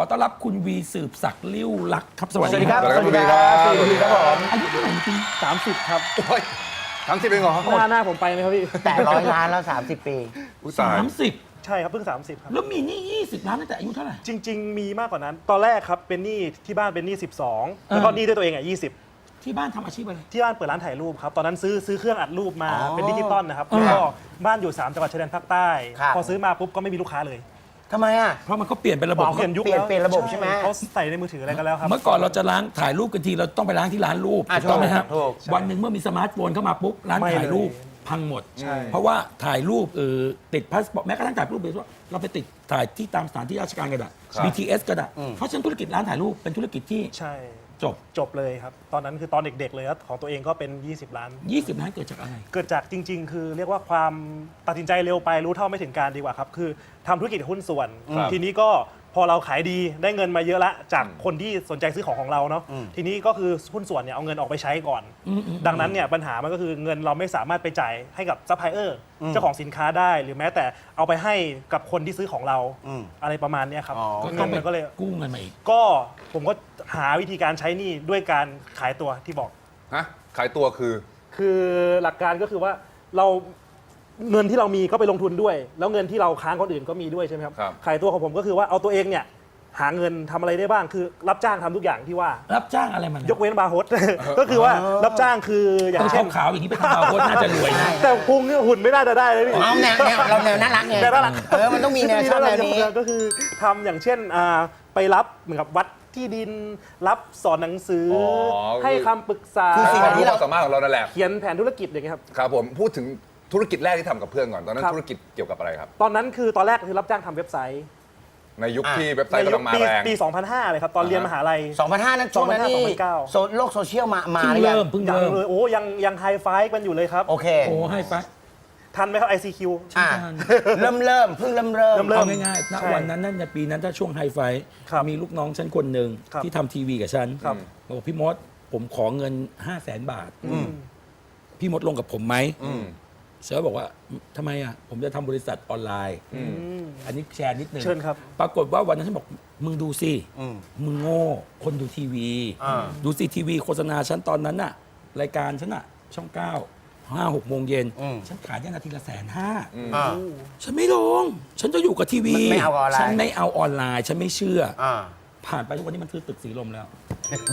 ขอต้อนรับคุณวีสืบศักดิ์ลิ้วลักษณ์ครับสวัสสวัสดีดีคครัรับบสวัสดีครับ สวัสดีครับผมอายุเท่าไหร่ปีสามสิบครับโอ้ยทั้งสิบเองเหรอหน้าหน้าผมไปไหมครับพี่แต่ร้อยล้านแล้ว 30 ปี อุตสาส่าห์มสิบใช่ครับเพิ่ง 30 ครับ แล้วมีหนี้ยี่สิบล้านตั้งแต่อายุเท่าไหร่ จริง ๆ มีมากกว่านั้น ตอนแรกครับเป็นหนี้ที่บ้านเป็นหนี้ 12 แล้วก็อ่าหนี้ด้วยตัวเองอะ20 ที่บ้านทำอาชีพอะไร ที่บ้านเปิดร้านถ่ายรูปครับ ตอนนั้นซื้อซื้อเครื่องอัดรูปมาอ๋อเป็นดิจิตอลนะครับอ่าแล้วก็บ้านอยู่ 3 จังหวัดชายแดนภาคใต้ ครับ พอซื้อมาปุ๊บก็ไม่มีลูกค้าเลย ทำไมอะเพราะมันก็เปลี่ยนเป็นระบบอ๋อเปลี่ยนยุคเปลี่ยนแล้วเปลี่ยนระบบใช่ไหม เขาใส่ในมือถืออะไรกันแล้วครับ เมื่อก่อนเราจะล้างถ่ายรูปกันทีเราต้องไปล้างที่ร้านรูปอะถูกต้องไหมครับถูกวันหนึ่งเมื่อมีสมาร์ทโฟนเข้ามาปุ๊บร้านไม่ถ่ายรูปเลยพังหมด ใช่ เพราะว่าถ่ายรูปเออติดพาสปอร์ตแม้กระทั่งถ่ายรูปเลยว่าเราไปติดถ่ายที่ตามสถานที่ราชการก็ได้ BTS ก็ได้เพราะฉะนั้นธุรกิจร้านถ่ายรูปเป็นธุรกิจที่ ใช่ จบ จบเลยครับ ตอนนั้นคือตอนเด็กๆเลยครับของตัวเองก็เป็น 20 ล้าน 20 ล้านเกิดจากอะไร เกิดจากจริง ๆ คือเรียกว่าความตัดสินใจเร็วไปรู้เท่าไม่ถึงการดีกว่าครับ คือทำธุรกิจหุ้นส่วน ครับ ทีนี้ก็ พอเราขายดีได้เงินมาเยอะละจากคนที่สนใจซื้อของของเราเนาะทีนี้ก็คือหุ้นส่วนเนี่ยเอาเงินออกไปใช้ก่อนอืมอืมดังนั้นเนี่ยปัญหามันก็คือเงินเราไม่สามารถไปจ่ายให้กับซัพพลายเออร์เจ้าของสินค้าได้หรือแม้แต่เอาไปให้กับคนที่ซื้อของเราอืมอะไรประมาณเนี้ยครับอ๋อก็เงิต้องนไปมันก็เลย กู้เงินมาอีก ก็ผมก็หาวิธีการใช้หนี่ด้วยการขายตัวที่บอก ฮะขายตัวคือ คือหลักการก็คือว่าเรา เงินที่เรามีก็ไปลงทุนด้วย แล้วเงินที่เราค้างคนอื่นก็มีด้วยใช่ไหมครับครับ ขายตัวของผมก็คือว่าเอาตัวเองเนี่ยหาเงินทำอะไรได้บ้างคือ รับจ้างทำทุกอย่างที่ว่า รับจ้างอะไรมันยกเว้นบาร์โฮส ก็คือว่ารับจ้างคืออย่างต้องเช่น ขาวๆอย่างนี้ไปทำบาร์โค้ดน่าจะรวยนะ แต่พุงเนี่ยหุ่นไม่น่าจะได้เลยพี่ เอาแนวแนวเราแนวน่ารักไงแนวน่ารัก เออมันต้องมีแนวชอบแนวนี้ ก็คือทำอย่างเช่นอ่าไปรับเหมือนกับวัดที่ดิน รับสอนหนังสือออ ให้คำปรึกษาคือสิ่งความรู้ที่คเราวามสามารถของเรานั่นแหละ เขียนแผนธุรกิจอย่างเงี้ยครับ ครับผมพูดถึง ธุรกิจแรกที่ทำกับเพื่อนก่อนตอนนั้นครับ ธุรกิจเกี่ยวกับอะไรครับ ตอนนั้นคือตอนแรกคือรับจ้างทำเว็บไซต์ในยุคอะ ที่เว็บไซต์กำลังมาปีแรง ปี 2005 เลยครับ ตอนเรียนมหาลัย 2005 นั้นช่วงนั้นนี่2009 โซโลกโซเชียลมามาเพิ่งหรือยังเริ่มเพิ่งยังเริ่มเลยโอ้ยังยังไฮไฟกันอยู่เลยครับ โอเคโอ้ให้ไป ทันไหมครับ ICQ อะเริ่มเริ่มเพิ่งเริ่มเริ่ม เริ่ม เอาง่ายๆณใช่วันนั้นนั่นในปีนั้นถ้าช่วงไฮไฟท์ครับมีลูกน้องฉันคนหนึ่งครับที่ทำทีวีกับฉันครับ บอกพี่มดผมขอเงิน 5 0 0แสนบาท พี่มดลงกับผมไหม อืมเสือบอกว่าทำไมอะ ผมจะทำบริษัทออนไลน์อืมอืมอันนี้แชร์นิดนึงเชิญครับ ปรากฏว่าวันนั้นฉันบอก มึงดูสิ อืม มึงโง่ คนดูทีวี อ่า ดูสิทีวีโฆษณาฉันตอนนั้นน่ะ รายการฉันน่ะ ช่องเก้าห้าหกโมงเย็น อืม ฉันขายได้นาทีละแสนห้า อ่า ฉันไม่ลง ฉันจะอยู่กับทีวี ไม่เอาออนไลน์ ฉันไม่เอาออนไลน์ ฉันไม่เชื่อ อ่า ผ่านไปทุกวันนี้มันคือตึกสีลมแล้ว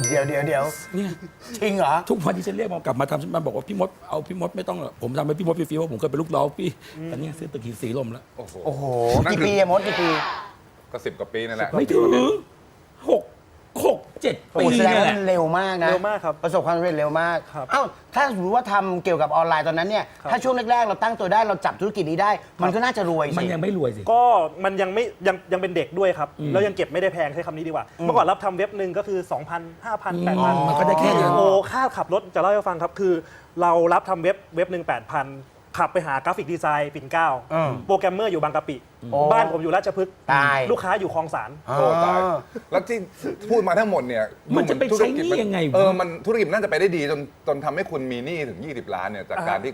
เดี๋ยวเดี๋ยวเดี๋ยวเนี่ย จริงเหรอ ทุกวันที่ฉันเรียกมันกลับมาทำฉันมันบอกว่าพี่มดเอาพี่มดไม่ต้องหรอกผมทำให้พี่มดฟรีๆว่าผมเคยเป็นลูกน้องพี่แต่เนี่ยซื้อตึกหินสีลมแล้ว โอ้โหโอ้โหนั่นกี่คือปีอะมดกี่ปีก็สิบกว่าปีนั่นแหละไม่ถึงหก หกเจ็ดโอ้ปีโหแสดงเนี่ยว่าแหละมันเร็วมากนะเร็วมากครับประสบความสำเร็จเร็วมากครับเอ้าถ้าสมมติว่าทำเกี่ยวกับออนไลน์ตอนนั้นเนี่ยครับ ถ้าช่วงแรกๆเราตั้งตัวได้เราจับธุรกิจนี้ได้ มันก็น่าจะรวยมันสิ ยังไม่รวยสิ ก็มันยังไม่ยังยังเป็นเด็กด้วยครับ แล้วยังเก็บไม่ได้แพงใช้คำนี้ดีกว่า เมื่อก่อนรับทำเว็บหนึ่งก็คือ 2,000 5,000อืม8,000มันก็ได้แค่นั้นโอ้ค่าขับรถจะเล่าให้ฟังครับ คือ เรารับทำเว็บเว็บหนึ่ง8,000 ขับไปหากราฟิกดีไซน์ปิ่นเกล้าอืมโปรแกรมเมอร์อยู่บางกะปิโอ้บ้านผมอยู่ราชพฤกษ์ตาย ลูกค้าอยู่คลองสารโอ้ตายแล้วที่พูดมาทั้งหมดเนี่ยมันจะไปธุรกิจใช้หนี้ยังไงวะ เออมันธุรกิจมันน่าจะไปได้ดีจนจนทำให้คุณมีหนี้ถึง 20 ล้านเนี่ยจากการอ่าที่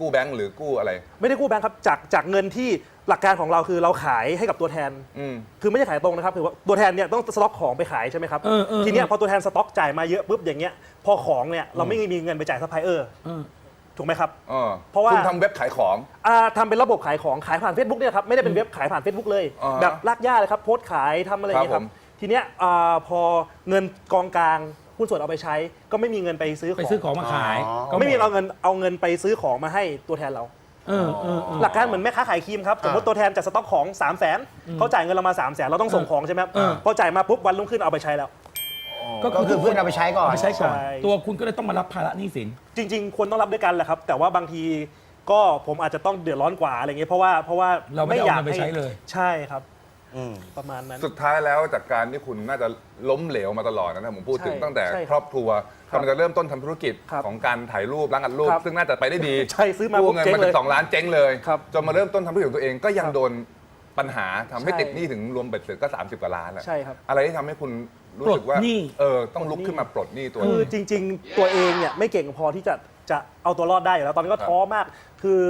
กู้แบงก์หรือกู้อะไร ไม่ได้กู้แบงค์ครับจากจากเงินที่หลักการของเราคือเราขายให้กับตัวแทน อืม คือไม่ใช่ขายตรงนะครับคือว่าตัวแทนเนี่ยต้องสต็อกของไปขายใช่ไหมครับเออเออ ทีเนี้ยพอตัวแทนสต็อกจ่ายมาเยอะปุ๊บอย่างเงี้ยพอของเนี่ยเราไม่มีเงินไปจ่ายซัพพลายเออร์เออ ถูกไหมครับ เออเพราะว่า คุณทำเว็บขายของ อ่าทำเป็นระบบขายของขายผ่าน Facebook เนี่ยครับไม่ได้เป็นเว็บขายผ่าน Facebook เลย อ่าฮะแบบลากย่าเลยครับโพสต์ขายทำอะไรอย่างเงี้ยคครัรับบผมทีเนี้ยอ่าพอเงินกองกลางหุ้นส่วนเอาไปใช้ ก็ไม่มีเงินไปซื้อขไปองซื้อของมาขายอ๋อ ก็ไม่มีหดเอาเงินเอาเงินไปซื้อของมาให้ตัวแทนเรา เออเออเออ หลักการเหมือนแม่ค้าขายครีมครับสมมติตัวแทนจัดสต็อกของ 3 0 0 0 0นเขาจ่ายเงินเรามา 3 0 0 0 0นเราต้องส่งของใช่ไหมครับเออ พอจ่ายมาปุ๊บวันรุ่งขึ้นเอาไปใช้แล้ว ก็คือเพื่อนเอาไปใช้ก่อน เอาไปใช้ก่อน ใช่ ตัวคุณก็เลยต้องมารับภาระหนี้สิน จริง ๆ ควรต้องรับด้วยกันแหละครับ แต่ว่าบางทีก็ผมอาจจะต้องเดือดร้อนกว่าอะไรเงี้ยเพราะว่าเพราะว่าเราไม่ได้เอาเงินไปใช้เลย ใช่ครับ อืม ประมาณนั้น สุดท้ายแล้วจากการที่คุณน่าจะล้มเหลวมาตลอดนะผมพูดถึงใช่ตั้งแต่ใช่ครับครอบครัวครับกำลังจะเริ่มต้นทำธุรกิจครับของการถ่ายรูปร้านอัดรูป ครับซึ่งน่าจะไปได้ดีใช่ซื้อมากู้ปุ๊บเงินเจ๊งมาเลถึยงสองล้านเจ๊งเลยครับจนมาเริ่มต้นทำธุรกิจของตัวเองก็ยังครับโดนปัญหาทำให้ใช่ติดหนี้ถึงรวมเบ็ดเสร็จก็ 30 กว่าล้านอะใช่ครับ อะไรที่ทำให้คุณ รู้สึกว่าปลดหนี้ เออต้องลุกขึ้นมาปลดหนี้ตัวคืเออง จริง ๆ ตัวเองเนี่ยไม่เก่งพอที่จะจะเอาตัวรอดได้อยู่แล้วตอนนี้ก็ครับท้อมาก คือ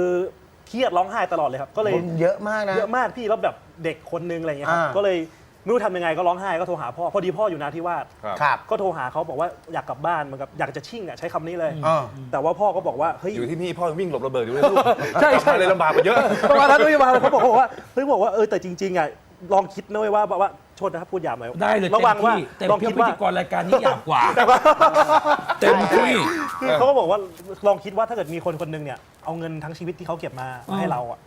เครียดร้องไห้ตลอดเลยครับ ก็เลยเยอะมากนะ เยอะมากพี่แล้วแบบเด็กคนนึงอะไรเงี้ยครับอ่า ก็เลยไม่รู้ทำยังไงก็ร้องไห้ก็โทรหาพ่อพอดีพ่ออยู่นาที่วาดครับ ครับ ก็โทรหาเขาบอกว่าอยากกลับบ้านเหมือนกับอยากจะชิ่งอะใช้คำนี้เลยเออแต่ว่าพ่อก็บอกว่าเฮ้ย อยู่ที่นี่พ่อยังวิ่งหลบระเบิดอยู่เลยลูกใช่กลับใช่มาเลยลำบากไปเยอะ ประมาณนั้นด้วยมาเขาบอกว่าเฮ้ยบอกว่าเออแต่จริงๆอะลองคิดนะเว้ยว่าว่า โทษนะครับพูดหยาบหน่อยได้เลยระวังว่าเต็มลองที่คิดเต็มพิว่าธีกรรายการนี้หยาบกว่าเต็มที่ คือเขาก็บอกว่าลองคิดว่าถ้าเกิดมีคนคนหนึงเนี่ยเอาเงินทั้งชีวิตที่เขาเก็บมามาให้เราอะ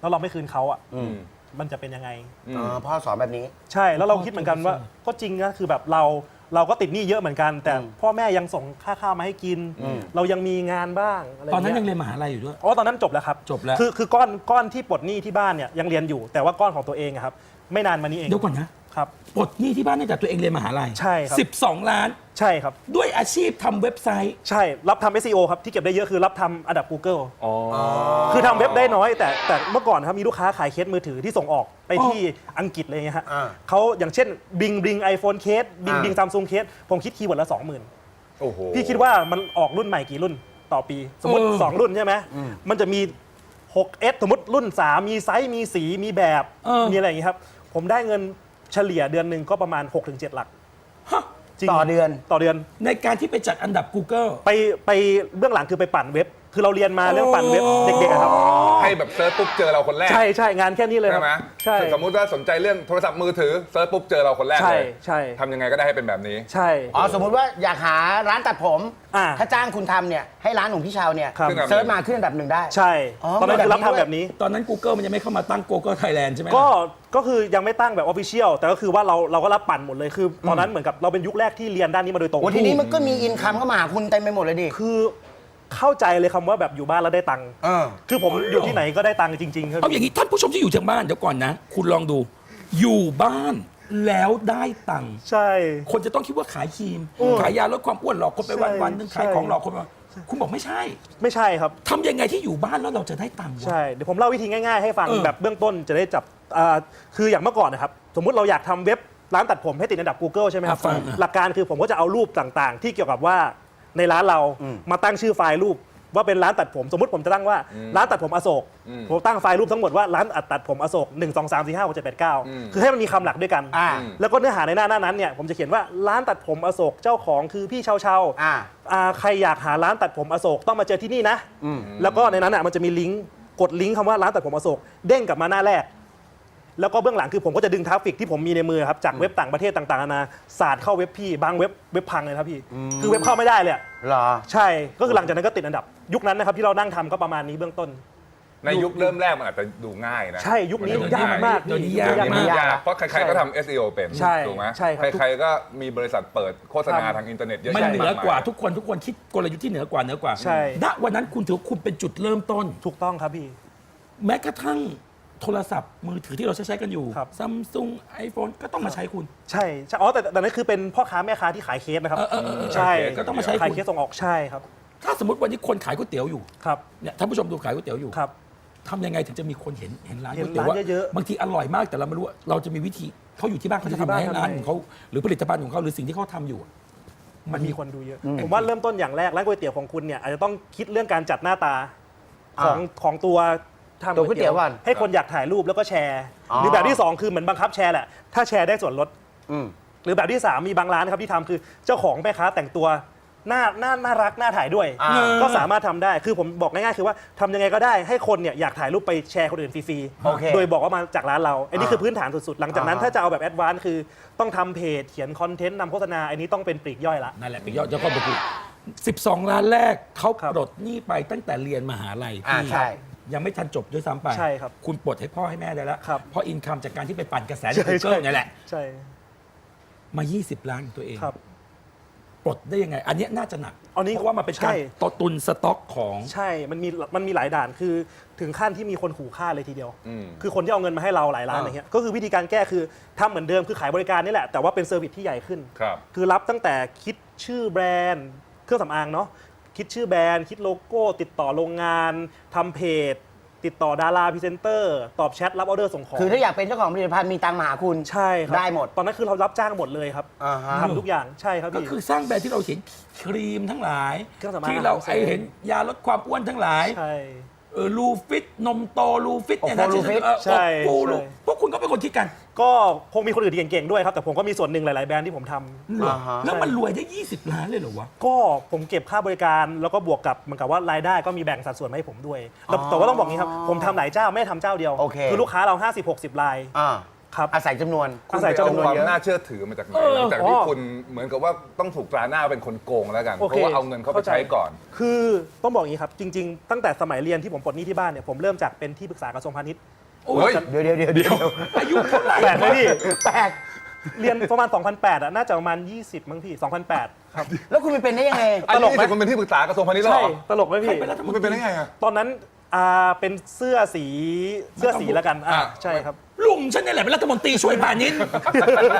แล้วเราไม่คืนเขาอะอืม มันจะเป็นยังไงเออพ่อสอนแบบนี้ ใช่แล้วเราคิดเหมือนกันว่า ก็จริงนะคือแบบเราเราก็ติดหนี้เยอะเหมือนกัน แต่พ่อแม่ยังส่งค่าข้าวมาให้กิน เรายังมีงานบ้างอะไรตอนนั้นเงี้ยังยเรียนมหาลัยอยู่ด้วย อ๋อตอนนั้นจบแล้วครับจบแล้ว คือคือก้อนก้อนที่ปลดหนี้ที่บ้านเนี่ยยังเรียนอยู่ แต่ว่าก้อนของตัวเองอะครับ ไม่นานมานี้เอง เดี๋ยวก่อนนะ ครับ ปลดหนี้ที่บ้านตั้งแต่ตัวเองเรียนมหาลัยใช่ครับ12ล้าน ใช่ครับ ด้วยอาชีพทำเว็บไซต์ ใช่รับทำ SEO ครับ ที่เก็บได้เยอะคือรับทำอันดับ Google อ๋อ คือทำเว็บได้น้อย แต่แต่เมื่อก่อนนะครับมีลูกค้าขายเคสมือถือที่ส่งออกไปที่อังกฤษอะไรเงี้ยฮะอ่าเขาอย่างเช่นบิงบิงไอโฟนเคสบิงอ่า บิงซัมซุงเคสผมคิดคีย์เวิร์ดละ 20,000 โอ้โห พี่คิดว่ามันออกรุ่นใหม่กี่รุ่นต่อปี สมมติ เออ 2 รุ่นใช่ไหมมันจะมี 6S สมมติรุ่น 3 มีไซส์มีสีมีแบบ เออ มีอะไรอย่างงี้ครับ ผมได้เงิน เฉลี่ยเดือนหนึ่งก็ประมาณ 6-7 หลักฮะจริงต่อเดือน ต่อเดือน ในการที่ไปจัดอันดับ Google ไปไปเบื้องหลังคือไปปั่นเว็บ คือเราเรียนมาเรื่องปั่นเว็บเด็กๆอะครับให้ แบบเซิร์ชปุ๊บเจอเราคนแรกใช่ใช่งานแค่นี้เลยคใช่รับไหมใช่สมมุติว่าสนใจเรื่องโทรศัพท์มือถือเซิร์ชปุ๊บเจอเราคนแรกใช่เลยใช่ทำยังไงก็ได้ให้เป็นแบบนี้ ใช่ อ๋อสมมุติว่าอยากหาร้านตัดผม อ่าถ้าจ้างคุณทำเนี่ยให้ร้านของพี่ชาวเนี่ยครับขึ้นอันดับเซิร์ชมาขึ้นอันดับหนึ่งได้ ใช่อ๋อตอนนั้นคือรับแบบนี้ด้วยทำแบบนี้ ตอนนั้น Google มันยังไม่เข้ามาตั้ง Google Thailand ใช่ไหมก็ก็คือยังไม่ตั้งแบบออฟฟิเชียลแต่ก็คือว่าเราเราก็รับปั่นหมดเลยคือ ตอนนั้นเหมือนกับเราเป็นยุคแรกที่เรียนด้านนี้มาโดยตรง โอ้ทีนี้มันก็มีอินคัมเข้ามาหาคุณเต็มไปหมดเลยดิ คือ เข้าใจเลยคำว่าแบบอยู่บ้านแล้วได้ตังค์เออ คือผมอยู่ที่ไหนก็ได้ตังค์จริงๆครับเอาอย่างนี้ท่านผู้ชมที่อยู่ทางบ้านเดี๋ยวก่อนนะ คุณลองดู อยู่บ้านแล้วได้ตังค์ใช่ คนจะต้องคิดว่าขายครีม ขายยาลดความอ้วนหลอกคนไปใช่วันวันๆนึงขายใช่ของหลอกคนไปคุณบอกไม่ใช่ไม่ใช่ครับ ทำยังไงที่อยู่บ้านแล้วเราจะได้ตังค์วะ ใช่เดี๋ยวผมเล่าวิธีง่ายๆให้ฟังเออแบบเบื้องต้นจะได้จับอ่าคืออย่างเมื่อก่อนนะครับ สมมุติเราอยากทำเว็บร้านตัดผมให้ติดอันดับ Google ใช่ไหมครับ อะฟังอะหลักการคือผมก็จะเอารูปต่างๆ ที่เกี่ยวกับว่า ในร้านเรามาตั้งชื่อไฟล์รูปว่าเป็นร้านตัดผมสมมติผมจะตั้งว่าร้านตัดผมอโศกผมตั้งไฟล์รูปทั้งหมดว่าร้านตัดผมอโศก1 2 3 4 5 6 7 8 9 คือให้มันมีคำหลักด้วยกันอ่าแล้วก็เนื้อหาในหน้าหน้านั้นเนี่ยผมจะเขียนว่าร้านตัดผมอโศกเจ้าของคือพี่เชาเชาอ่าอ่าใครอยากหาร้านตัดผมอโศกต้องมาเจอที่นี่นะ แล้วก็ในนั้นอะมันจะมีลิงก์กดลิงก์คำว่าร้านตัดผมอโศกเด้งกลับมาหน้าแรก แล้วก็เบื้องหลังคือผมก็จะดึงทราฟฟิกที่ผมมีในมือครับจากเว็บต่างประเทศต่างๆนานาสาดเข้าเว็บพี่บางเว็บเว็บพังเลยครับพี่ คือเว็บเข้าไม่ได้เลยอะเหรอ ใช่ก็คือหลังจากนั้นก็ติดอันดับ ยุคนั้นนะครับที่เรานั่งทำก็ประมาณนี้เบื้องต้น ในยุคเริ่มแรกมันอาจจะดูง่ายนะใช่ยุคนี้มัดูยากมากเดี๋ยวนี้พี่ยากเดี๋ยวนี้มาก ยากเพราะใครๆก็ทำ SEO เป็นใช่ถูกไหมใช่ครับ ใครๆก็มีบริษัทเปิดโฆษณาครับทางอินเทอร์เน็ตเยอะมันแยะเหนืมอกว่า มย ทุกคนทุกคนคิดกลยุทธ์ที่เหนือกว่าเหนือกว่าใช่ ณวันนั้นคุณถือว่าคุณเป็นจุดเริ่มต้น ถูกต้องครับพี่ แม้กระทั่ง โทรศัพท์มือถือที่เราใช้ใช้กันอยู่ครับ ซัมซุงไอโฟนก็ต้องมาใช้คุณ ใช่ใช่อ๋อแต่แต่นั่นคือเป็นพ่อค้าแม่ค้าที่ขายเคสนะครับเออเออเออใช่ก็ต้องมาใช้ขายคุณ เคสส่งออกใช่ครับถ้าสมมติวันนี้คนขายก๋วยเตี๋ยวอยู่ครับเนี่ยท่านผู้ชมดูขายก๋วยเตี๋ยวอยู่ครับ ทำยังไงถึงจะมีคนเห็นเห็นร้านเห็นก๋วยเตี๋ยวว่าร้านเยอะๆบางทีอร่อยมากแต่เราไม่รู้ว่าเราจะมีวิธีเขาอยู่ที่บ้านเขาจะทำอะไรให้ร้านของเขาหรือผลิตภัณฑ์ของเขาหรือสิ่งที่เขาทำอยู่อะมันมีคนดูเยอะ ผมว่าเริ่มต้นอย่างแรกร้านก๋วยเตี๋ยวของคุณเนี่ยอาจจะต้องคิดเรื่องการจัดหน้าตาของของตัว ทำตัวก๋วยเตี๋ยวก่อน ให้คนอยากถ่ายรูปแล้วก็แชร์ อ๋อ หรือแบบที่สองคือเหมือนบังคับแชร์แหละถ้าแชร์ได้ส่วนลด อืม หรือแบบที่สามมีบางร้านนะครับที่ทำคือเจ้าของแม่ค้าแต่งตัวน่าน่าน่ารักน่าถ่ายด้วย อ่า ก็สามารถทำได้คือผมบอกง่ายๆคือว่าทำยังไงก็ได้ให้คนเนี่ยอยากถ่ายรูปไปแชร์คนอื่นฟรีโอเคๆโดยบอกว่ามาจากร้านเราอันนี้คือพื้นฐานสุดๆ หลังจากนั้นอ่า ถ้าจะเอาแบบแอดวานซ์คือต้องทำเพจเขียนคอนเทนต์นำโฆษณาอันนี้ต้องเป็นปลีกย่อยละ นั่นแหละเป็นยอดยอดข้อมูลคือ12 ล้านแรกเขาครับ ปลดหนี้ไปตั้งแต่เรียนมหาลัยอ่าพี่ใช่ ยังไม่ทันจบด้วยซ้ำไปใช่ครับคุณปลดให้พ่อให้แม่ได้แล้ว ครับ เพราะอินคัมจากการที่ไปปั่นกระแสในใช่กูเกิลใช่นี่แหละ ใช่มา 20 ล้านของตัวเองครับ ปลดได้ยังไง อันเนี้ยน่าจะหนัก อันนี้เพราะว่ามันเป็นใช่การตตุนสต็อกของใช่ มันมีมันมีหลายด่านคือถึงขั้นที่มีคนขู่ฆ่าเลยทีเดียว อืม คือคนที่เอาเงินมาให้เราหลายล้านอย่างเงี้ย ก็คือวิธีการแก้คือทำเหมือนเดิมคือขายบริการนี่แหละ แต่ว่าเป็นเซอร์วิสที่ใหญ่ขึ้น ครับ คือรับตั้งแต่คิดชื่อแบรนด์ เครื่องสำอางเนาะ คิดชื่อแบรนด์ คิดโลโก้ ติดต่อโรงงานทำเพจ ติดต่อดาราพรีเซนเตอร์ ตอบแชท รับออเดอร์ส่งของ คือถ้าอยากเป็นเจ้าของผลิตภัณฑ์มีตังค์มาหาคุณใช่ครับได้หมดตอนนั้นคือเรารับจ้างหมดเลยครับอ่าฮะ ทำทุกอย่างใช่ครับก็พี่ คือสร้างแบรนด์ที่เราเห็นครีมทั้งหลาย เครื่องสำอางที่เราของเซลล์ไอเห็นยาลดความอ้วนทั้งหลาย ใช่เออ ลูฟิตนมโตลูฟิตเนี่ยโอ้นะโหลูฟิตเออใช่โอ้โหลูใช่ พวกคุณก็เป็นคนคิดกันก็คงมีคนอื่นเก่งๆด้วยครับ แต่ผมก็มีส่วนหนึ่งหลายๆแบรนด์ที่ผมทำเหรออ่าฮะ แล้วมันรวยได้ 20 ล้านเลยเหรอวะ ก็ผมเก็บค่าบริการแล้วก็บวกกับเหมือนกับว่ารายได้ก็มีแบ่งสัดส่วนมาให้ผมด้วยแล้วแต่ว่าต้องบอกงี้ครับผมทำหลายเจ้าไม่ได้ทำเจ้าเดียวโอเค คือลูกค้าเรา 50-60ราย อ่า ครับ อาศัยจำนวน คุณอาศัไปยเอาจำนวนความเยอะ น่าเชื่อถือมาจากไหนเออหลังจากที่อ๋อคุณเหมือนกับว่าต้องถูกตราหน้าเป็นคนโกงแล้วกัน โอเพเคราะว่าเอาเงินเขาไปเข้าใจใช้ก่อน คือต้องบอกอย่างนี้ครับ จริง ๆ ตั้งแต่สมัยเรียนที่ผมปลดหนี้ที่บ้านเนี่ยผมเริ่มจากเป็นที่ปรึกษากระทรวงพาณิชย์โอ้เฮ้ยยเดี๋ยวเดี๋ยวเดี๋ยวเดี๋ยวอายุเท่าไหร่แปลกไหมพี่ แปลกเรียนประมาณ 2008อะน่าจะประมาณ 20 มั้งพี่ 2008 ครับ แล้วคุณไปเป็นได้ยังไง อันตลนี้กไหมคุณเป็นที่ปรึกษากระทรวงพาณิชย์แล้วใช่ เหรอตลกไหมใครพี่ เป็นรัฐมคุนณตไปเป็นรีได้ไงอะ ตอนนั้น อ่าเป็นเสื้อสีเสื้อสีแล้วกันอ่าอะใช่ครับ ลุงฉันเนี่ยแหละเป็นรัฐมนตรีช่วยพาณิชย์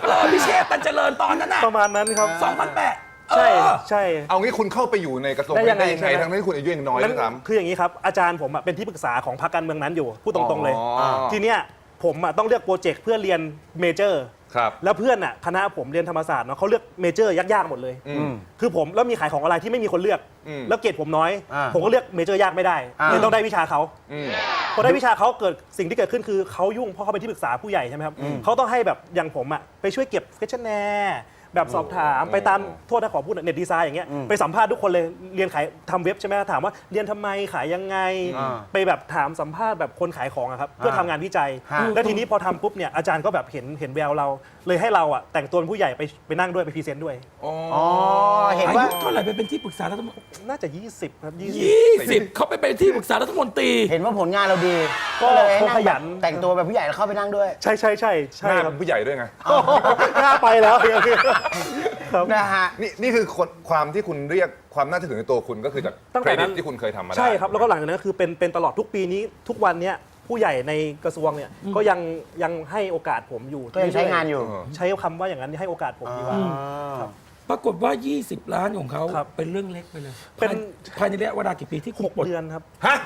เออพิเชษตันเจริญตอนนั้นน่ะประมาณนั้นครับ2008ใช่เออใช่ เอางี้คุณเข้าไปอยู่ในกระทรวงได้พาณิยัชงย์ไงได้ยังไงใช่ไหม ทั้งที่คุณอายุยังน้อยนั่ด้วยซ้นคืออย่างนี้ครับ อาจารย์ผมอะเป็นที่ปรึกษาของพรรคการเมืองนั้นอยู่ พูดตรงๆเลย อ๋อทีเนี้ยผมอะต้องเลือกโปรเจกต์เพื่อเรียนเมเจอร์ำ ครับ แล้วเพื่อนอะคณะผมเรียนธรรมศาสตร์เนาะเขาเลือกเมเจอร์ยากๆหมดเลย อืม คือผมแล้วมีขายของออนไลน์ที่ไม่มีคนเลือก อืมแล้วเกรดผมน้อย อ่าผมก็เลือกเมเจอร์ยากไม่ได้อ่า เลยต้องได้วิชาเขาอืม พอได้วิชาเขาเกิดสิ่งที่เกิดขึ้นคือเขายุ่งเพราะเขาเป็นที่ปรึกษาผู้ใหญ่ใช่ไหมครับเขาต้องให้แบบอย่างผมอะไปช่วยเก็บเฟชแนร์ แบบสอบถามไปตามโทษนะขอพูดเน็ตดีไซน์อย่างเงี้ยไปสัมภาษณ์ทุกคนเลยเรียนขายทำเว็บใช่ไหมถามว่าเรียนทำไมขายยังไงอ่าไปแบบถามสัมภาษณ์แบบคนขายของอะครับเพื่อทำงานวิจัยฮะแล้วทีนี้พอทำปุ๊บเนี่ยอาจารย์ก็แบบเห็นเห็นแววเรา เลยให้เราอะแต่งตัวเป็นผู้ใหญ่ไปไปนั่งด้วยไปพรีเซนต์ด้วยอ๋ออ๋อเห็นอาว่า ยุเท่าไหร่ไปเป็นที่ปรึกษารัฐมนตรีน่าจะ 20 ครับ20ยี่สิบเขาไปเป็นที่ปรึกษารัฐมนตรี เห็นว่าผลงานเราดี ก็เลยคงขยัน แต่งตัวแบบผู้ใหญ่แล้วเข้าไปนั่งด้วยใช่ใช่ใช่หใช่น้าครัเป็บนผู้ใหญ่ด้วยไง หน้าไปแล้วครับนะฮะนี่นี่คือคนความที่คุณเรียกความน่าเชื่อถือในตัวคุณก็คือจากตั้งเคแต่รดินั้ตนที่คุณเคยทำมาได้ ใช่ครับ แล้วก็หลังจากนั้นคือเป็นเป็นตลอดทุกปีนี้ทุกวันเนี้ยผู้ใหญ่ในกระทรวงเนี่ยก็ยังยังให้โอกาสผมอยู่ก็ยังใช้งานอยู่เออใช้คำว่าอย่างนั้นให้โอกาสผมดีกว่า ครับ ปรากฏว่า 20 ล้านของเขาครับเป็นเรื่องเล็กไปเลยเป็น ภายในระยะเวลากี่ปีที่คุณหกปลดเดือนครับ ฮะ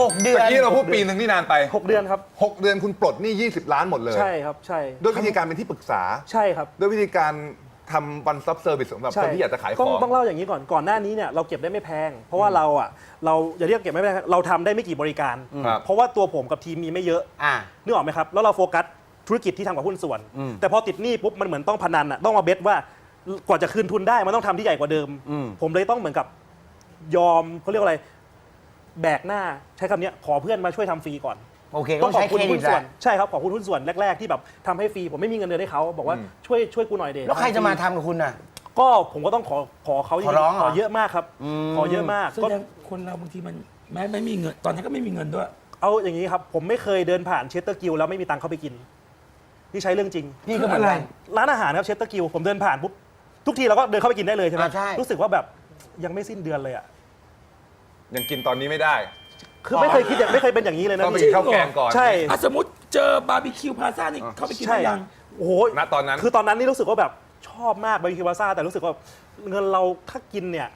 หกเดือนเมื่อกี้เราพูดปีหนึ่งนี่นานไป หกเดือนครับหกเดือนคุณปลดหนี้ 20 ล้านหมดเลย ใช่ครับใช่ด้วยวิธีการเป็นที่ปรึกษา ใช่ครับ ด้วยวิธีการทำ one stop service สำหรับคนที่อยากจะขายขต้อองง ต้องเล่าอย่างนี้ก่อนก่อนหน้านี้เนี่ยเราเก็บได้ไม่แพง เพราะว่าเราอะเราอย่าเรียกเก็บไม่แพงเราทำได้ไม่กี่บริการ ครับ เพราะว่าตัวผมกับทีมมีไม่เยอะ อ่า นึกออกไหมครับ แล้วเราโฟกัสธุรกิจที่ทำกับหุ้นส่วนแต่พอติดหนี้ปุ๊บ มันเหมือนต้องพนันอะ ต้องมาเบสว่ากว่าจะคืนทุนได้ มันต้องทำที่ใหญ่กว่าเดิม อืมผมเลยต้องเหมือนกับยอมเขาเรียกว่าอะไร แบกหน้าใช้คำเนี้ยขอเพื่อนมาช่วยทำฟรีก่อน โอเคต้ก็องขอใช้บเคคุณรดิหุ้ตนแหส่วนละใช่ครับขอบคุณหุ้นส่วนแรก ๆ ที่แบบทำให้ฟรีผมไม่มีเงินเดือนให้เขาบอกว่าช่วยช่วยกูหน่อยเดแล้วใครจะมาทำกับคุณน่ะ ก็ผมก็ต้องขอขอเขาจขอริงร้องๆเหรอขอเยอะมากครับขอเยอะมากแสก็ดงคนเราบางทีมันแม้ไม่มีเงิน ตอนนั้นก็ไม่มีเงินด้วย เอาอย่างนี้ครับ ผมไม่เคยเดินผ่านเชสเตอร์กิลแล้วไม่มีตังค์เข้าไปกินนี่ใช้เรื่องจริง พี่ก็เหมือนกัน ร้านอาหารครับเชสเตอร์กิลผมเดินผ่านปุ๊บทุกทีเราก็เดินเข้าไปกินได้เลยใช่ไหมอ่าใช่ รู้สึกว่าแบบยังไม่สิ้นเดือนเลยอะ ยังกินตอนนี้ไม่ได้ คือไม่เคยคิดอย่างไม่เคยเป็นอย่างนี้เลยนะต้องไปพี่กินข้าวแกงก่อน ใช่ อะสมมติเจอบาร์บีคิวพลาซ่านี่เข้าไปกินใช่ได้ยัง โอ้โหณตอนนั้น คือตอนนั้นนี่รู้สึกว่าแบบชอบมากบาร์บีคิวพาซ่าแต่รู้สึกว่าเงินเราถ้ากินเนี่ย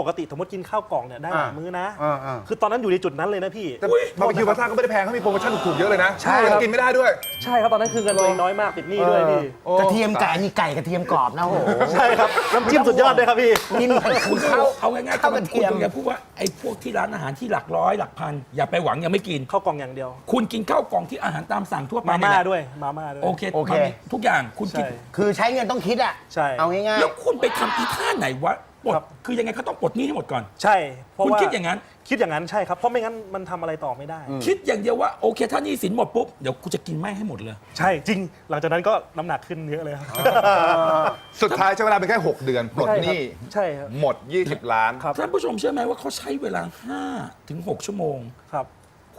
ปกติสมมติกินข้าวกล่องเนี่ยได้หลายอ่ามื้อนะ อ่าอ่า คือตอนนั้นอยู่ในจุดนั้นเลยนะพี่ แต่บาร์บีคิวพาซ่าก็ไม่ได้แพงเขามีโปรโมชั่นถูกๆเยอะเลยนะใช่ครับ กินไม่ได้ด้วย ใช่ครับตอนนั้นคือเงินตัวเองน้อยมากติดหนี้ด้วยพี่ โอ้ กระเทียมไก่นี่ไก่กระเทียมกรอบนะโอ้โหใช่ครับน้ำจิ้มสุดยอดด้วยครับพี่ กินกับคุณข้าวเอาง่ายๆข้าวถ้ากมัระนเทียม คุณอย่าพูดว่าไอ้พวกที่ร้านอาหารที่หลักร้อยหลักพัน อย่าไปหวังยังไม่กิน ข้าวกล่องอย่างเดียว คุณกินข้าวกล่องที่อาหารตามสั่งทั่วไปมาเนี่ยม่าแหละด้วย มาม่าด้วย โอเคโอเค มันมีทุกอย่างคุณกิน ใช่ คือใช้เงินต้องคิดอะ ใช่ เอาง่ายแล้วคุณไปทำอีท่าไหนวะ ปลดครับ คือยังไงเขาต้องปลดหนี้ให้หมดก่อน ใช่ เพราะคุณว่าคิดอย่างนั้น คิดอย่างนั้นใช่ครับ เพราะไม่งั้นมันทำอะไรต่อไม่ได้ คิดอย่างเดียวว่าโอเค ถ้าหนี้สินหมดปุ๊บ เดี๋ยวกูจะกินไม่ให้หมดเลย ใช่จริง หลังจากนั้นก็น้ำหนักขึ้นเยอะเลยครับสุดท้ายใช้เวลาเป็นแค่ 6 เดือนปลดหนี้ใช่ครับ หมด 20 ล้าน ครับ ท่านผู้ชมเชื่อไหมว่าเขาใช้เวลา5ถึง6ชั่วโมงครับ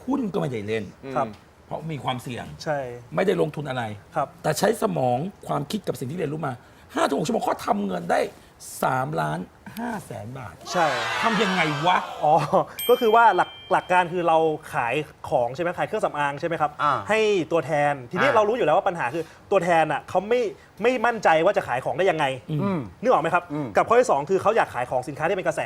หุ้นก็ไม่ได้เล่น ครับ เพราะมีความเสี่ยง ใช่ไม่ได้ลงทุนอะไร ครับ แต่ใช้สมองความคิดกับสิ่งที่เรียนรู้มา5ถึง6ชั่วโมงเขาทำเงินได้ 3 ล้าน 5แสนบาทใช่ ทำยังไงวะ อ๋อ ก็คือว่าหลักหลักการคือเราขายของใช่ไหมขายเครื่องสำอางใช่ไหมครับ อ่าให้ตัวแทน ทีนี้อ่า เรารู้อยู่แล้วว่าปัญหาคือตัวแทนอะเขาไม่ไม่มั่นใจว่าจะขายของได้ยังไง อืม นึกออกไหมครับ อืมกับข้อที่สองคือเขาอยากขายของสินค้าที่เป็นกระแส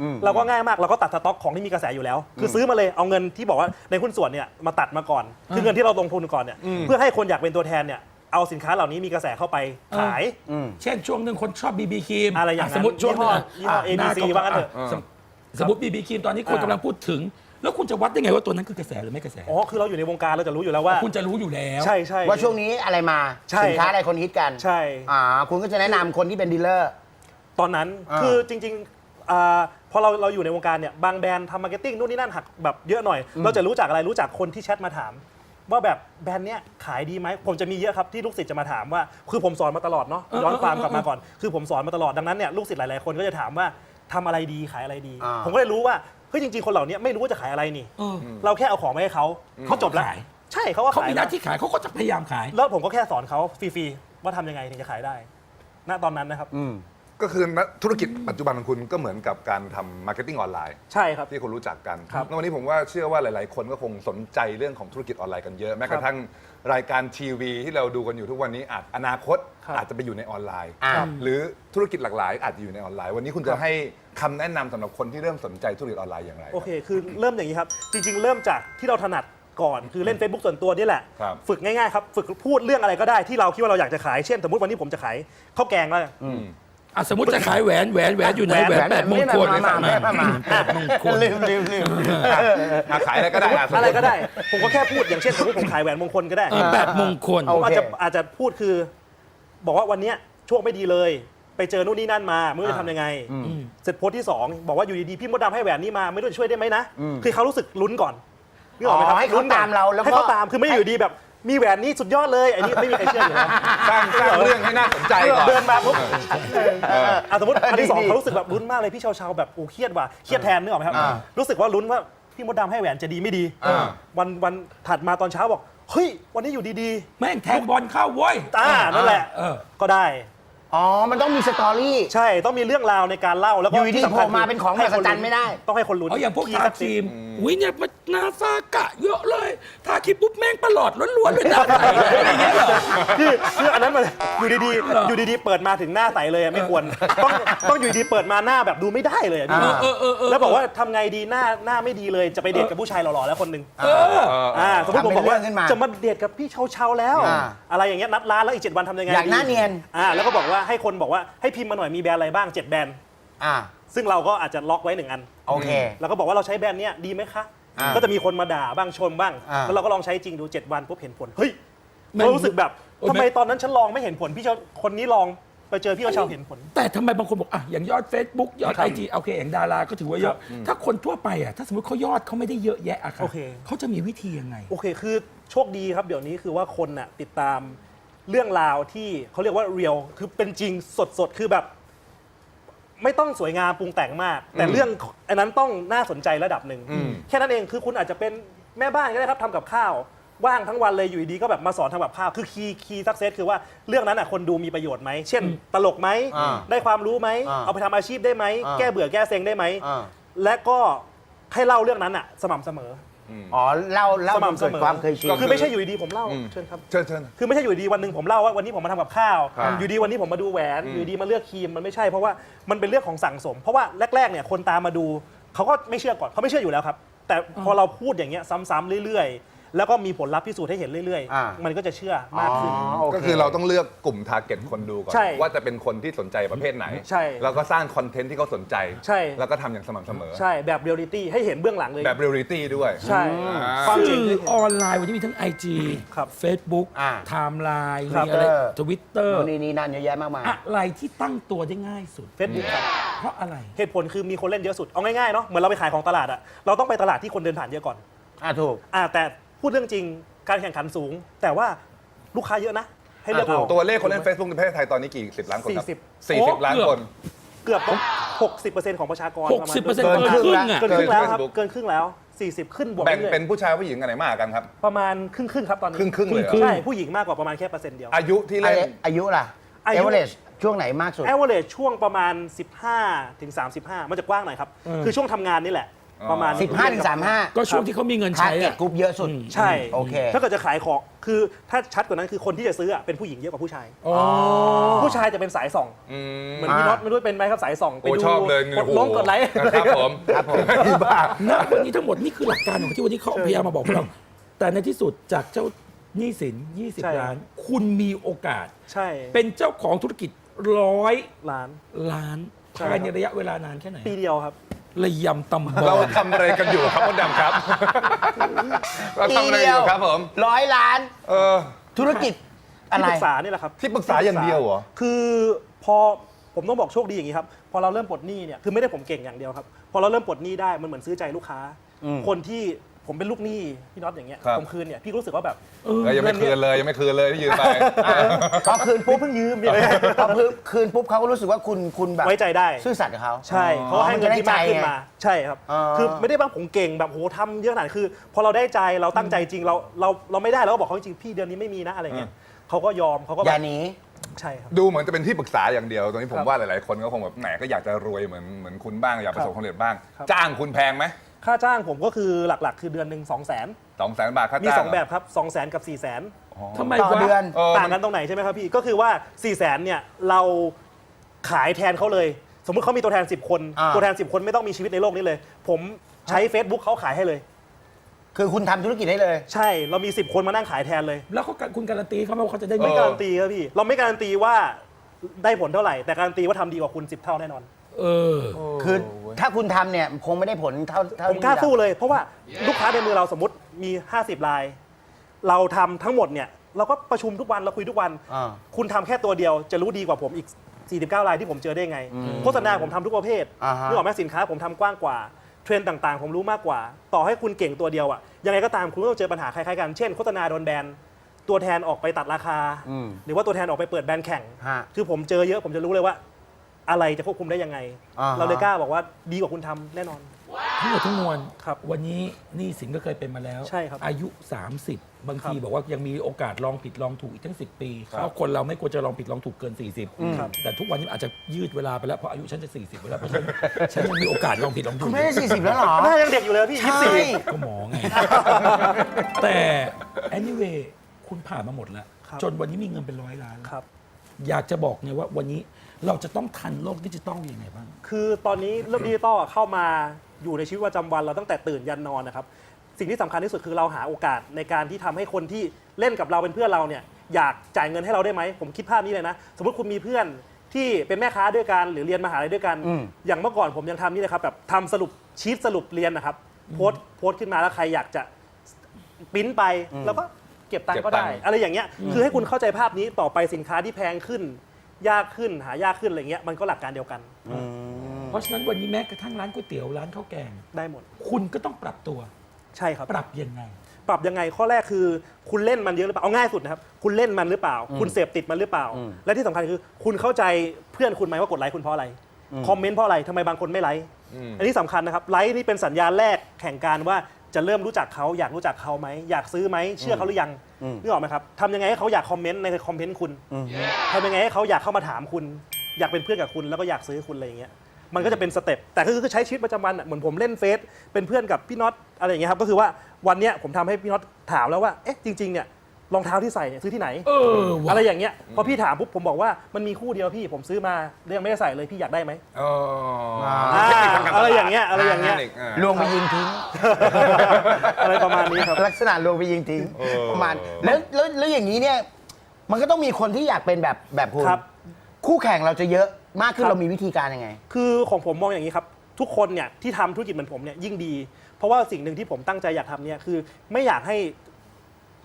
อืมเราก็ง่ายมากเราก็ตัดสต็อกของที่มีกระแสอยู่แล้ว คือซื้อมาเลยเอาเงินที่บอกว่าในหุ้นส่วนเนี่ยมาตัดมาก่อน คือเงินที่เราลงทุนก่อนเนี่ยเพื่อให้คนอยากเป็นตัวแทนเนี่ย เอาสินค้าเหล่านี้มีกระแสเข้าไปขาย อืม เช่นช่วงหนึ่งคนชอบบีบีครีมอะไรอย่างนั้นสมมติช่วงหนึงยี่ห้อ ABC ว่างั้นเถอะ สมสมมติบีบีครีมตอนนี้คนอ่ากำลังพูดถึง แล้วคุณจะวัดได้ไงว่าตัวนั้นคือกระแสหรือไม่กระแส อ๋อคือเราอยู่ในวงการเราจะรู้อยู่แล้วว่าคุณจะรู้อยู่แล้ว ใช่ใช่ ว่าช่วงนี้อะไรมา ใช่ สินค้าอะไรคนฮิตกันใช่ อ่าคุณก็จะแนะนำคนที่เป็นดีลเลอร์ ตอนนั้นอ่าคือจริงๆอ่าพอเราเราอยู่ในวงการเนี่ยบางแบรนด์ทำมาร์เก็ตติ้งนู่นนี่นั่นหักแบบเยอะหน่อย เราจะรู้จักอะไรรู้จักคนที่แชทมาถาม ว่าแบบแบรนด์เนี้ยขายดีไหมผมจะมีเยอะครับที่ลูกศิษย์จะมาถามว่า คือผมสอนมาตลอดเนาะเออย้อนความเออกลับมาก่อน คือผมสอนมาตลอดดังนั้นเนี่ยลูกศิษย์หลายๆคนก็จะถามว่าทำอะไรดีขายอะไรดี อ่า ผมก็เลยรู้ว่าเฮ้ยจริงๆคนเหล่านี้ไม่รู้ว่าจะขายอะไรนี่ เออเราแค่เอาของมาให้เขาเขาจบแล้วขายใช่เขาก็เขาขายมีหแล้น้าวที่ขายเขาก็จะพยายามขาย แล้วผมก็แค่สอนเขาฟรีๆว่าทำยังไงถึงจะขายได้ ณตอนนั้นนะครับ อืม ก็คือธุรกิจปัจจุบันของคุณก็เหมือนกับการทำมาร์เก็ตติ้งออนไลน์ ใช่ครับ ที่คนรู้จักกันครับแล้ววันนี้ผมว่าเชื่อว่าหลาย ๆ คนก็คงสนใจเรื่องของธุรกิจออนไลน์กันเยอะ แม้กระทั่งรายการทีวีที่เราดูกันอยู่ทุกวันนี้อาจอนาคตครับอาจจะไปอยู่ในออนไลน์อ่าหรือธุรกิจหลากหลาย อาจจะอยู่ในออนไลน์ วันนี้คุณจะให้คำแนะนำสำหรับคนที่เริ่มสนใจธุรกิจออนไลน์อย่างไร โอเค คือเริ่มอย่างนี้ครับ จริง ๆ เริ่มจากที่เราถนัดก่อน คือเล่น Facebook ส่วนตัวนี่แหละ ครับ ฝึกง่าย ๆ ครับ ฝึกพูดเรื่องอะไรก็ได้ที่เราคิดว่าเราอยากจะขาย เช่น สมมติวันนี้ผมจะขายข้าวแกงแล้วกัน อะสมมติจะขายแหวนแหวนแหวนอยู่ไหนแหวนแปดมงคลมามามามามาแปดมงคลลืมลืมลืมอะขายอะไรก็ได้อะสมมุติอะไรก็ได้ ผมก็แค่พูดอย่างเช่นสมมติผมขายแหวนมงคลก็ได้เออแปดมงคลโอผมอาจเคจะอาจจะพูดคือ บอกว่าวันเนี้ยโชคไม่ดีเลย ไปเจอนู่นนี่นั่นมาไม่รู้จะทำยังไง เสร็จโพสต์ที่ 2 บอกว่าอยู่ดีๆพี่มดดำให้แหวนนี้มาไม่รู้จะช่วยได้ไหมนะ คือเขารู้สึกลุ้นก่อนนึกออกไหมครับอ๋อให้เขาลุ้นก่อนตามเราแล้วก็ ให้เขาตามคือไม่อยู่ดีแบบ มีแหวนนี้สุดยอดเลย อันนี้ไม่มีใครเชื่ออยู่แล้วสร้างสร้างเรื่องให้น่าสนใจก่อนเดินมาปุ๊บเอออะสมมติอันที่สองดีเขารู้สึกแบบลุ้นมากเลยพี่เชาเชาๆแบบโอ้เครียดว่ะเครียดแทนนึกออกไหมครับอ่ารู้สึกว่าลุ้นว่าพี่มดดำให้แหวนจะดีไม่ดีอ่าวันวันถัดมาตอนเช้าบอกเฮ้ยวันนี้อยู่ดีแม่งแทงบอลเข้าเว้ยๆอ่านั่นแหละเออก็ได้ อ๋อ มันต้องมีสตอรี่ ใช่ต้องมีเรื่องราวในการเล่าแล้วก็อยู่ดีๆที่สำคัญโผล่มาเป็นของให้คมหัศจรรย์ไม่ได้ ต้องให้คนลุ้นเอาอย่างพวกคีทาสักครีมสิอุ้ยเนี่ยมันหน้าฟ้ากะเยอะเลยทาครีมปุ๊บแม่งประหลอดล้วนๆเลยหน้าใสเลยอะไรอย่างเงี้ยเหรอ คือคืออันนั้นมันอยู่ดีๆอยู่ดีๆเปิดมาถึงหน้าใสเลยอะไม่ควรต้องต้องอยู่ดีๆเปิดมาหน้าแบบดูไม่ได้เลยอะพี่อ่าเออเออเออ แล้วบอกว่าทำไงดีหน้าหน้าไม่ดีเลยจะไปเดทกับผู้ชายหล่อๆแล้วคนหนึ่ง เออ อ่าสมมติผมบอกว่าทำเป็นเรื่องขึ้นมาจะมาเดทกับพี่เชาเชาๆแล้ว อ่าอะไรอย่างเงี้ยนัดร้านแล้วอีก7วันทำยังไงอยากหน้าเนียน อ่าแล้วก็บอกว่าให้คนบอกว่าให้พิมพ์มาหน่อยมีแบรนด์อะไรบ้าง 7 แบรนด์อ่า ซึ่งเราก็อาจจะล็อกไว้หนึ่งอันโอเคแล้วก็บอกว่าเราใช้แบรนด์เนี้ยดีไหมคะอ่าก็จะมีคนมาด่าบ้างชมบ้าง อ่า แล้วเราก็ลองใช้จริงดู 7 วันปุ๊บเห็นผลเฮ้ยมันเรารู้สึกแบบเออทำไมตอนนั้นฉันลองไม่เห็นผลพี่เชาคนนี้ลองไปเจอพี่เชาเห็นผล แต่ทำไมบางคนบอกอะอย่างยอด Facebook ยอดครัไอบจีโอเคอย่างดาราก็ถือว่าเยอะ ถ้าคนทั่วไปอะถ้าสมมติเขายอดเขาไม่ได้เยอะแยะอะค่ะโอเค เขาจะมีวิธียังไง โอเค คือโชคดีครับเดี๋ยวนี้คือว่าคนน่ะติดตาม เรื่องราวที่เขาเรียกว่าเรียลคือเป็นจริงสดๆคือแบบ ไม่ต้องสวยงามปรุงแต่งมาก แต่เรื่องอันนั้นต้องน่าสนใจระดับหนึ่งแค่นั้นเองคือคุณอาจจะเป็นแม่บ้านก็ได้ครับทำกับข้าว ว่างทั้งวันเลยอยู่ดีๆก็แบบมาสอนทำกับข้าวคือคีย์คีย์สักเซสคือว่าเรื่องนั้นอะคนดูมีประโยชน์ไหมเช่น ตลกไหมอ่าได้ความรู้ไหมอ่าเอาไปทำอาชีพได้ไหมอ่า แก้เบื่อแก้เซ็งได้ไหม อ่า และก็ให้เล่าเรื่องนั้นอะสม่ำเสมอ อ๋อเล่าเล่าสม่ำเสเกิดมอความเคยชิน ก็ คือไม่ใช่อยู่ดีๆผมเล่าอืม เชิญครับ เชิญเชิญ คือไม่ใช่อยู่ดีวันหนึ่งผมเล่าว่าวันนี้ผมมาทำกับข้าว ครับอยู่ดีวันนี้ผมมาดูแหวน อยู่ดีมาเลือกครีมมันไม่ใช่เพราะว่ามันเป็นเรื่องของสั่งสม เพราะว่าแรกๆเนี่ยคนตามมาดูเขาก็ไม่เชื่อก่อนเขาไม่เชื่ออยู่แล้วครับ แต่พอเราพูดอย่างเงี้ยซ้ำๆเรื่อยๆ แล้วก็มีผลลัพธ์พิสูจน์ให้เห็นเรื่อยอ่าๆ มันก็จะเชื่ออ๋อมากขึ้นโอเคก็คือเราต้องเลือกกลุ่มทาร์เก็ตคนดูก่อน ใช่ว่าจะเป็นคนที่สนใจประเภทไหน ใช่แล้วก็สร้างคอนเทนต์ที่เขาสนใจ ใช่ แล้วก็ทำอย่างสม่ำเสมอ ใช่แบบเรียลลิตี้ให้เห็นเบื้องหลังเลย แบบเรียลลิตี้ด้วย ใช่อ่าความจริสื่งอที่เห็นออนไลน์วันนี้มีทั้ง IG ครับ Facebook อ่า ไทม์ไลน์ครับมีอะไร Twitter ทวิตเตอร์โน่นนี่นี่นั่นเยอะแยะมากมาย อะไรที่ตั้งตัวได้ง่ายสุด เฟซบุ๊กครับ เพราะอะไร เหตุผลคือมีคนเล่นเยอะสุด เอาง่ายๆเนาะ เหมือนเราไปขายของตลาดอะเราต้องไปตลาดที่คนเดินผ่านเยอะก่อน อ่าถูก อ่าแต่ พูดเรื่องจริงการแข่งขันสูง แต่ว่าลูกค้าเยอะนะ ให้เลือกอ่าเอาตัวเลขคนเล่น Facebook ในประเทศไทยตอนนี้กี่สิบล้านคนครับสี่สิบสี่สิบล้านคน เกือบ60%ของประชากร60%ประมาณเกินครึ่งอะเกินครึ่งแล้วครับ เกิน Facebook เกินครึ่งแล้ว40ขึ้นบวกแบ่งเรื่อยเป็นผู้ชายผู้หญิงอันไหนมากกันครับ ประมาณครึ่งครึ่งๆครับตอนนี้ครึ่งครึ่งๆเลยเหรอใช่ผู้หญิงมากกว่าประมาณแค่เปอร์เซ็นต์เดียวอายุที่เล่นอายุล่ะอาเอยุเวอเรช่วงไหนมากสุดแอเวอเรจช่วงประมาณ 15 ถึง 35 มันจะกว้างหน่อยครับ คือช่วงทำงานนี่แหละอ๋อ ประมาณ 15ถึง35ก็ช่วงที่เขามีเงินทาใช้ร์เก็ตอะกลุ่มเยอะสุดใช่ โอเค ถ้าเกิดจะขายของ คือถ้าชัดกว่านั้นคือคนที่จะซื้ออะเป็นผู้หญิงเยอะกว่าผู้ชาย อ๋อ ผู้ชายจะเป็นสายส่อง อืมเหมือนพี่น็อตไม่รู้เป็นไหมครับสายส่องไปโอ้ดูชอบเลยกดลงกดไลค์นะครับผม ครับผมบ้าณวันนี้ทั้งหมดนี่คือหลักการของที่วันนี้เขาพยายามมาบอกพวกเรา แต่ในที่สุดจากเจ้าหนี้สินใช่20 ล้าน คุณมีโอกาส ใช่เป็นเจ้าของธุรกิจร้อยล้าน ล้านใช่ภายในระยะเวลานานแค่ไหน ปีเดียวครับ ระยำตำบเราอลทำอะไรกันอยู่ครับมดดำครับ เราทำอะไรอยู่ครับผม ร้อยล้าน เออ ธุรกิจอะที่ไร ปรึกษานี่แหละครับที่ปรึกษาอย่างเดียวเหรอ คือพอผมต้องบอกโชคดีอย่างนี้ครับ พอเราเริ่มปลดหนี้เนี่ยคือไม่ได้ผมเก่งอย่างเดียวครับ พอเราเริ่มปลดหนี้ได้มันเหมือนซื้อใจลูกค้า คนที่ ผมเป็นลูกหนี้พี่น็อตอย่างเงี้ยครับ ผมคืนเนี่ยพี่ก็รู้สึกว่าแบบเออเออยังไม่คืนเลยยังไม่คืนเลยที่ยืมไปพอคืนปุ๊บเพิ่งยืมเนี่ยพอคืนคืนปุ๊บเขาก็รู้สึกว่าคุณคุณแบบไว้ใจได้ ซื่อสัตย์กับเขา ใช่เขาให้เงินที่มากขึ้นมาใช่ครับ อ๋อ คือไม่ได้ว่าผมเก่งแบบโหทำเยอะขนาดนั้นคือ พอเราได้ใจเราตั้งใจจริงเราเราเราไม่ได้เราก็บอกเขาจริงๆพี่เดือนนี้ไม่มีนะอะไรเงี้ยเขาก็ยอมเขาก็อแบย่าบหนี ใช่ครับ ดูเหมือนจะเป็นที่ปรึกษาอย่างเดียวตรงนี้ผคมรับว่าหลาย ๆ คนก็คงแบบแหมก็อยากจะรวยเหมือนเหมือนคุณบ้างอยากประสบความสำเร็จบ้าง ครับ จ้างคุณแพงไหม ค่าจ้างผมก็คือหลักๆ คือเดือนหนึ่งสองแสนสองแสนบาทค่ามีจ้างสองแบบครับสองแสนกับสี่แสนอ๋อทำไมต่อวะเดือน เออต่างกันตรงไหนใช่ไหมครับพี่ ก็คือว่า4ี่แสนเนี่ยเราขายแทนเขาเลย สมมุติเขามีตัวแทน 10 คน อ่า ตัวแทน 10 คนไม่ต้องมีชีวิตในโลกนี้เลย ผมใช้ Facebook เขาขายให้เลย คือคุณทำธุรกิจได้เลย ใช่เรามี 10 คนมานั่งขายแทนเลย แล้วเขาคุณการันตีเขาไหมว่าเขาจะได้เอไม่อการันตีครับพี่ เราไม่การันตีว่าได้ผลเท่าไหร่ แต่การันตีว่าทำดีกว่าคุณ 10 เท่าแน่นอน เออ คือถ้าคุณทำเนี่ยคงไม่ได้ผลเท่าเท่าผมกล้าที่สู้เลย เพราะว่าลูกค้าในมือเราสมมติมี 50ราย เราทำทั้งหมดเนี่ย เราก็ประชุมทุกวันเราคุยทุกวัน อ่า คุณทำแค่ตัวเดียวจะรู้ดีกว่าผมอีก 49รายที่ผมเจอได้ไง โฆษณาผมทำทุกประเภทอ่าฮะ นึกออกไหมสินค้าผมทำกว้างกว่า เทรนด์ต่างๆ ผมรู้มากกว่า ต่อให้คุณเก่งตัวเดียวอะยังไงก็ตามคุณก็ต้องเจอปัญหาคล้ายๆกัน เช่นโฆษณาโดนแบน ตัวแทนออกไปตัดราคาอืมหรือว่าตัวแทนออกไปเปิดแบรนด์แข่ง ฮะ คือผมเจอเยอะผมจะรู้เลยว่า อะไรจะควบคุมได้ยังไง อ่าฮะ เราเลยกล้าบอกว่าดีกว่าคุณทำแน่นอน ทั้งหมดทั้งมวลครับวันนี้หนี่สินก็เคยเป็นมาแล้ว ใช่ครับอายุ 30 บางทีครับบอกว่ายังมีโอกาสลองผิดลองถูกอีกทั้ง 10 ปีครับเพราะคนเราไม่ควรจะลองผิดลองถูกเกิน ครับ 40 แต่ทุกวันนี้อาจจะยืดเวลาไปแล้วเพราะอายุฉันจะ 40 ไปแล้วเพราะฉะนั้นฉันยังมีโอกาสลองผิดลองถูคุกณไม่ได้40แล้วเหรอ หน้ายังเด็กอยู่เลยพี่ยี่สิบใช่สี่ก็หมอไง แต่ anyway คุณผ่านมาหมดแล้ว ครับ จนวันนี้มีเงินเป็นร้อยล้านครับ อยากจะบอกเนี่ยว่าวันนี้ เราจะต้องทันโลกดิจิตอลยังไงบ้าง คือตอนนี้เรื่องดิจิตอลอะเข้ามาอยู่ในชีวิตประจำวันเราตั้งแต่ตื่นยันนอนนะครับ สิ่งที่สำคัญที่สุดคือเราหาโอกาสในการที่ทำให้คนที่เล่นกับเราเป็นเพื่อนเราเนี่ยอยากจ่ายเงินให้เราได้ไหม ผมคิดภาพนี้เลยนะ สมมติคุณมีเพื่อนที่เป็นแม่ค้าด้วยกันหรือเรียนมหาลัยด้วยกันอืมอย่างเมื่อก่อนผมยังทำนี่เลยครับแบบทำสรุปชีตสรุปเรียนนะครับโพสต์โพสต์ขึ้นมาแล้วใครอยากจะ ปริ้นไปแล้วก็เก็บตังค์ก็ได้ เก็บตังค์ อะไรอย่างเงี้ยคือให้คุณเข้าใจภาพนี้ต่อไปสินค้าที่แพงขึ้น ยากขึ้นหายากขึ้นอะไรเงี้ยมันก็หลักการเดียวกัน เพราะฉะนั้นวันนี้แม้กระทั่งร้านก๋วยเตี๋ยวร้านข้าวแกง ได้หมดคุณก็ต้องปรับตัว ใช่ครับ ปรับยังไง ปรับยังไงข้อแรกคือ คุณเล่นมันเยอะหรือเปล่าเอาง่ายสุดนะครับคุณเล่นมันหรือเปล่า คุณเสพติดมันหรือเปล่าและที่สำคัญคือ คุณเข้าใจเพื่อนคุณไหมว่ากดไลค์คุณเพราะอะไรคอมเมนต์เพราะอะไรทำไมบางคนไม่ไลค์อันนี้สำคัญนะครับไลค์นี่เป็นสัญญาณแรกแข่งการว่าจะเริ่มรู้จักเขาอยากรู้จักเขาไหมอยากซื้อไหมเชื่อเขาหรือยัง นึกออกไหมครับทำยังไงให้เขาอยากคอมเมนต์ในคอมเมนต์คุณทำยังไงให้เขาอยากเข้ามาถามคุณ อยากเป็นเพื่อนกับคุณแล้วก็อยากซื้อคุณอะไรอย่างเงี้ยมันก็จะเป็นสเต็ปแต่ก็คือใช้ชีวิตประจำวันอะเหมือนผมเล่นเฟซเป็นเพื่อนกับพี่น็อตอะไรอย่างเงี้ยครับก็คือว่าวันเนี้ยผมทำให้พี่น็อตถามแล้วว่าเอ๊ะจริงๆเนี่ย รองเท้าที่ใส่เนี่ยซื้อที่ไหน เออว่ะอะไรอย่างเงี้ยพอพี่ถามปุ๊บผมบอกว่ามันมีคู่เดียวพี่ผมซื้อมาแล้วยังไม่ได้ใส่เลยพี่อยากได้ไหมอ๋ออ่าอ่าเทคนิคทางการตลาดอะไรอย่างเงี้ยอะไรอย่างเงี้ย ทคนิคอ่าลวงไปยิงทิ้ง อะไรประมาณนี้ครับ ลักษณะลวงไปยิงทิ้งเออประมาณแล้วแล้วแล้วอย่างนี้เนี่ย มันก็ต้องมีคนที่อยากเป็นแบบแบบคุณครับ คู่แข่งเราจะเยอะมากขึ้นครับเรามีวิธีการยังไง คือของผมมองอย่างนี้ครับ ทุกคนเนี่ยที่ทำธุรกิจเหมือนผมเนี่ยยิ่งดี เพราะว่าสิ่งหนึ่งที่ผมตั้งใจอยากทำเนี่ยคือ ไม่อยากให้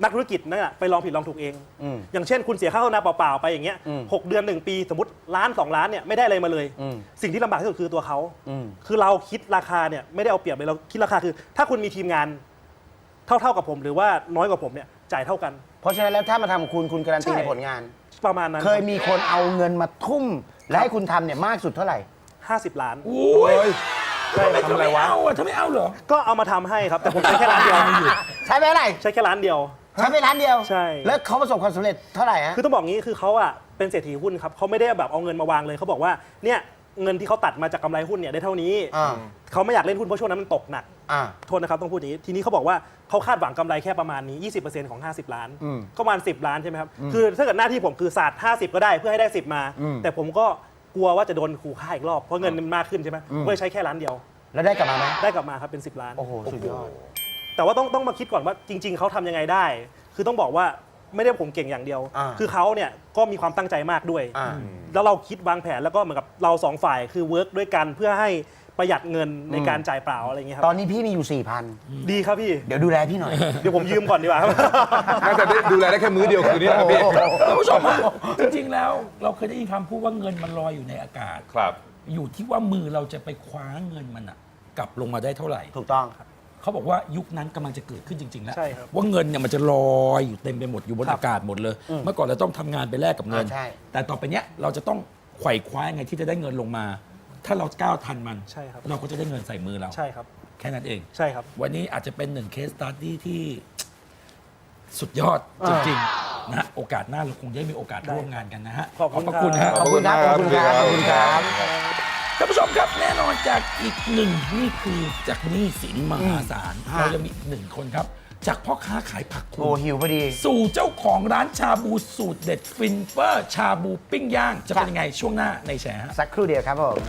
นักธุรกิจนั่นน่ะไปลองผิดลองถูกเอง อืม อย่างเช่นคุณเสียค่าโฆษณาเปล่าๆไปอย่างเงี้ยอืมหกเดือนหนึ่งปีสมมติล้านสองล้านเนี่ยไม่ได้อะไรมาเลย อืม สิ่งที่ลำบากที่สุดคือตัวเขา อืม คือเราคิดราคาเนี่ยไม่ได้เอาเปรียบเลยเราคิดราคาคือ ถ้าคุณมีทีมงานเท่าๆกับผม หรือว่าน้อยกว่าผมเนี่ยจ่ายเท่ากัน เพราะฉะนั้นแล้วถ้ามาทำกับคุณคุณการันตีใช่ ในผลงาน ประมาณนั้นเคยมีคนเอาเงินมาทุ่ม และให้คุณทำเนี่ยมากสุดเท่าไหร่ ห้าสิบล้านโอ้ยใช่ทำไมคเธรัอบไม่เอาอะเธอไม่เอาเหรอ ก็เอามาทำให้ครับ แต่ผมใช้แค่ร้านเดียว ใช้ไปเท่าไหร่ ใช้แค่ร้านเดียว ใช้ไปร้านเดียว ใช่ แล้วเขาประสบความสำเร็จเท่าไหร่ฮะ คือต้องบอกงี้คือเขาอะเป็นเศรษฐีหุ้นครับเขาไม่ได้แบบเอาเงินมาวางเลยเขาบอกว่าเนี่ยเงินที่เขาตัดมาจากกำไรหุ้นเนี่ยได้เท่านี้อ่า เขาไม่อยากเล่นหุ้นเพราะช่วงนั้นมันตกหนัก อ่า โทษนะครับต้องพูดอย่างนี้ทีนี้เขาบอกว่าเขาคาดหวังกำไรแค่ประมาณนี้ 20%ของ 50 ล้าน อืมก็ประมาณ 10 ล้านใช่ไหมครับ คือถ้าเกิดหน้าที่ผมคือศาสตร์50 ก็ได้เพื่อให้ได้ 10 มา อืม แต่ผมก็กลัวว่าจะโดนขู่ฆ่าอีกรอบ เพราะเงินมันมากขึ้นใช่ไหมอืมก็เลยใช้แค่ล้านเดียว แล้วได้กลับมาไหมได้กลับมาครับเป็น 10 ล้าน โอ้โห สุดยอด แต่ว่าต้องต้องมาคิดก่อนว่าจริง ๆเขาทำยังไงได้ คือต้องบอกว่าไม่ได้ผมเก่งอย่างเดียว อ่า คือเขาเนี่ยก็มีความตั้งใจมากด้วย อ่า แล้วเราคิดวางแผนแล้วก็เหมือนกับเราสองฝ่ายคือเวิร์กด้วยกันเพื่อให้ประหยัดเงินในการจ่ายเปล่าอะไรอย่างเงี้ยคตอรับนนี้พี่มีอยู่4ี่พันดีครับพี่ เดี๋ยวดูแลพี่หน่อย เดี๋ยวผมยืมก่อนดีกว่าครับ น่าจะได้ดูแลได้แค่มื้อเดียวคืนนี้นะครับพี่ท่านผู้ชมฮะจริง ๆ แล้วเราเคยได้ยินคำพูดว่าเงินมันลอยอยู่ในอากาศ ครับ อยู่ที่ว่ามือเราจะไปคว้าเงินมันอะกลับลงมาได้เท่าไหร่ ถูกต้อง เขาบอกว่ายุคนั้นกำลังจะเกิดขึ้นจริง ๆ แล้ว ใช่ครับว่าเงินเนี่ยมันจะลอยอยู่เต็มไปหมดอยู่บนครับอากาศหมดเลยเมื่อก่อนเราต้องทำงานไปแลกกับเงิน อ่าใช่ แต่ต่อไปเนี้ยเราจะต้องไขว่คว้ายังไงที่จะได้เงินลงมา ถ้าเราก้าวทันมัน ใช่ครับ เราก็จะได้เงินใส่มือเรา ใช่ครับ แค่นั้นเอง ใช่ครับ วันนี้อาจจะเป็นหนึ่งเคสตัดดี้ที่ สุดยอดจริงๆนะฮะโอกาสหน้าเราคงได้มีโอกาสร่วมงานกันนะฮะขอบคุณพระคุณครัฮะบขอบคุณครับขอบคุณครับขอบคุณครับ ท่านผู้ชมครับแน่นอนจากอีกหนึ่งนี่คือจากหนี้สินมหาศาลฮะ เราจะมีอีกหนึ่งคนครับ จากพ่อค้าขายผักโอ้คุณหิวพอดี สู่เจ้าของร้านชาบูสูตรเด็ดฟินเฟอร์ ชาบูปิ้งย่าง จะเป็นยังไงช่วงหน้าในแฉฮะ สักครู่เดียวครับผม